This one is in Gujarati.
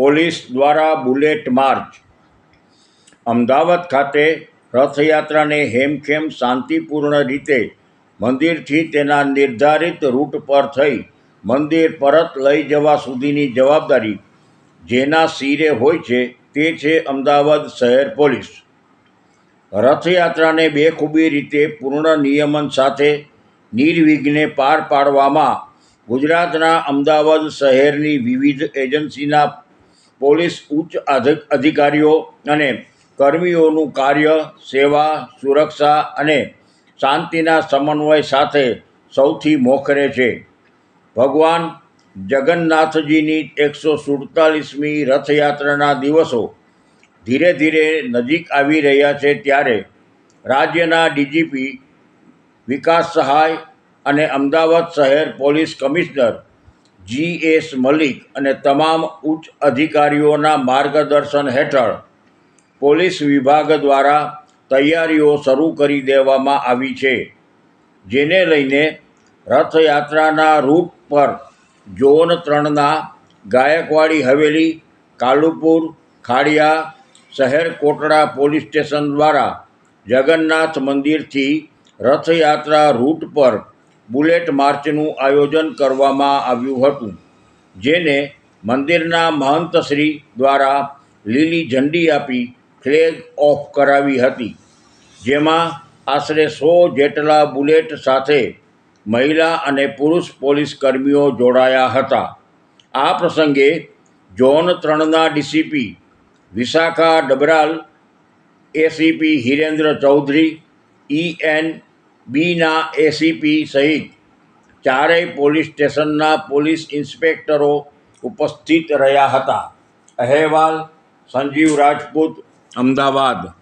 પોલીસ દ્વારા બુલેટ માર્ચ. અમદાવાદ ખાતે રથયાત્રાને હેમખેમ શાંતિપૂર્ણ રીતે મંદિરથી તેના નિર્ધારિત રૂટ પર થઈ મંદિર પરત લઈ જવા સુધીની જવાબદારી જેના શિરે હોય છે તે છે અમદાવાદ શહેર પોલીસ. રથયાત્રાને બેખૂબી રીતે પૂર્ણ નિયમન સાથે નિર્વિઘ્ને પાર પાડવામાં ગુજરાતના અમદાવાદ શહેરની વિવિધ એજન્સીના પોલીસ ઉચ્ચ અધિ- અધિકારીઓ અને કર્મીઓનું કાર્ય, સેવા, સુરક્ષા અને શાંતિના સમન્વય સાથે સૌથી મોખરે છે. ભગવાન જગન્નાથજીની એકસો સુડતાલીસમી રથયાત્રાના દિવસો ધીરે ધીરે નજીક આવી રહ્યા છે ત્યારે રાજ્યના ડીજીપી વિકાસ સહાય અને અમદાવાદ શહેર police commissioner G S Malik અને તમામ ઉચ્ચ અધિકારીઓના માર્ગદર્શન હેઠળ પોલીસ વિભાગ દ્વારા તૈયારીઓ શરૂ કરી દેવામાં આવી છે, જેને લઈને રથયાત્રાના રૂટ પર ઝોન ત્રણના ગાયકવાડી હવેલી, કાલુપુર, ખાડિયા, શહેર કોટડા પોલીસ સ્ટેશન દ્વારા જગન્નાથ મંદિરથી રથયાત્રા રૂટ પર બુલેટ માર્ચનું આયોજન કરવામાં આવ્યું હતું, જેને મંદિરના મહંતશ્રી દ્વારા લીલી ઝંડી આપી ફ્લેગ ઓફ કરાવી હતી. જેમાં આશરે સો જેટલા બુલેટ સાથે મહિલા અને પુરુષ પોલીસ કર્મીઓ જોડાયા હતા. આ પ્રસંગે ઝોન ત્રણના ડીસીપી વિશાખા ડબરાલ, એસીપી હિરેન્દ્ર ચૌધરી ઈએન બીના એસીપી સહિત ચારેય પોલીસ સ્ટેશનના પોલીસ ઇન્સ્પેક્ટરો ઉપસ્થિત રહ્યા હતા. અહેવાલ સંજીવ રાજપૂત, અમદાવાદ.